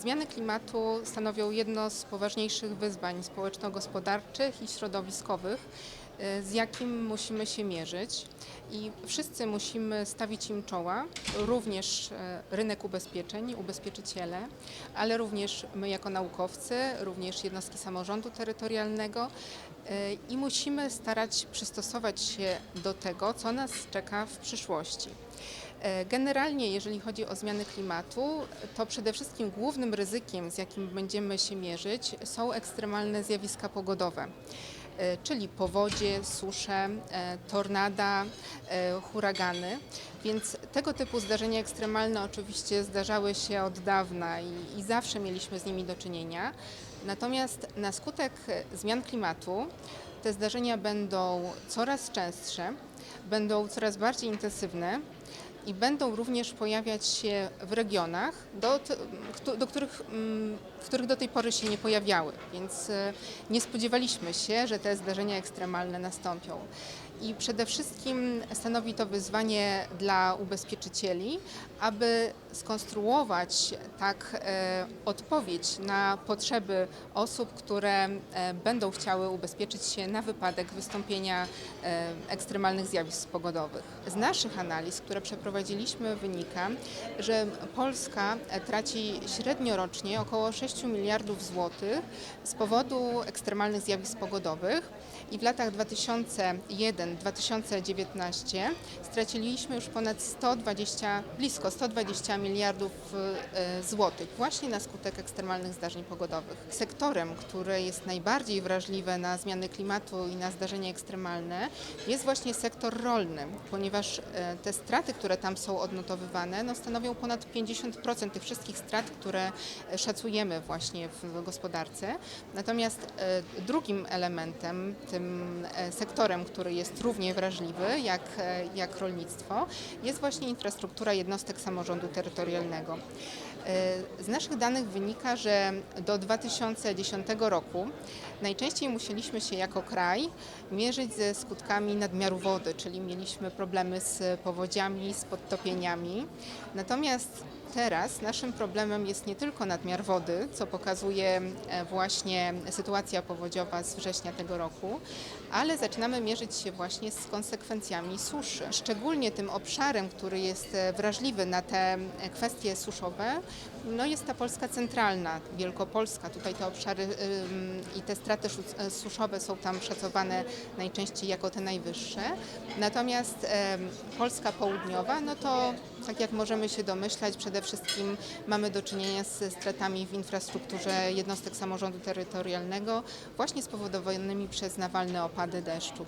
Zmiany klimatu stanowią jedno z poważniejszych wyzwań społeczno-gospodarczych i środowiskowych, e, z jakim musimy się mierzyć i wszyscy musimy stawić im czoła, również e, rynek ubezpieczeń, ubezpieczyciele, ale również my jako naukowcy, również jednostki samorządu terytorialnego e, i musimy starać przystosować się do tego, co nas czeka w przyszłości. E, Generalnie, jeżeli chodzi o zmiany klimatu, to przede wszystkim głównym ryzykiem, z jakim będziemy się mierzyć, są ekstremalne zjawiska pogodowe, e, czyli powodzie, susze, e, tornada, huragany. Więc tego typu zdarzenia ekstremalne oczywiście zdarzały się od dawna i, i zawsze mieliśmy z nimi do czynienia. Natomiast na skutek zmian klimatu te zdarzenia będą coraz częstsze, będą coraz bardziej intensywne i będą również pojawiać się w regionach, do, do których, mm, w których do tej pory się nie pojawiały. Więc e, nie spodziewaliśmy się, że te zdarzenia ekstremalne nastąpią. I przede wszystkim stanowi to wyzwanie dla ubezpieczycieli, aby skonstruować tak e, odpowiedź na potrzeby osób, które e, będą chciały ubezpieczyć się na wypadek wystąpienia e, ekstremalnych zjawisk pogodowych. Z naszych analiz, które przeprowadziliśmy, wynika, że Polska traci średnio rocznie około 6 miliardów złotych z powodu ekstremalnych zjawisk pogodowych i w latach 2001-2019 straciliśmy już ponad 120, blisko 120 miliardów e, złotych właśnie na skutek ekstremalnych zdarzeń pogodowych. Sektorem, który jest najbardziej wrażliwy na zmiany klimatu i na zdarzenia ekstremalne jest właśnie sektor rolny, ponieważ e, te straty, które tam są odnotowywane, no stanowią ponad 50% tych wszystkich strat, które szacujemy właśnie w gospodarce. Natomiast drugim elementem, tym sektorem, który jest równie wrażliwy jak, e, jak rolnictwo, jest właśnie infrastruktura jednostek samorządu terytorialnego. E, Z naszych danych wynika, że do 2010 roku najczęściej musieliśmy się jako kraj mierzyć ze skutkami nadmiaru wody, czyli mieliśmy problemy z powodziami, z podtopieniami. Natomiast teraz naszym problemem jest nie tylko nadmiar wody, co pokazuje e, właśnie sytuacja powodziowa z września tego roku, ale zaczynamy mierzyć się właśnie z konsekwencjami suszy. Szczególnie tym obszarem, który jest e, wrażliwy na te e, kwestie suszowe, no jest ta Polska centralna, Wielkopolska. Tutaj te obszary ym, i te straty suszowe są tam szacowane najczęściej jako te najwyższe. Natomiast Polska południowa, no to tak jak możemy się domyślać, przede wszystkim mamy do czynienia ze stratami w infrastrukturze jednostek samorządu terytorialnego, właśnie spowodowanymi przez nawalne opady deszczu.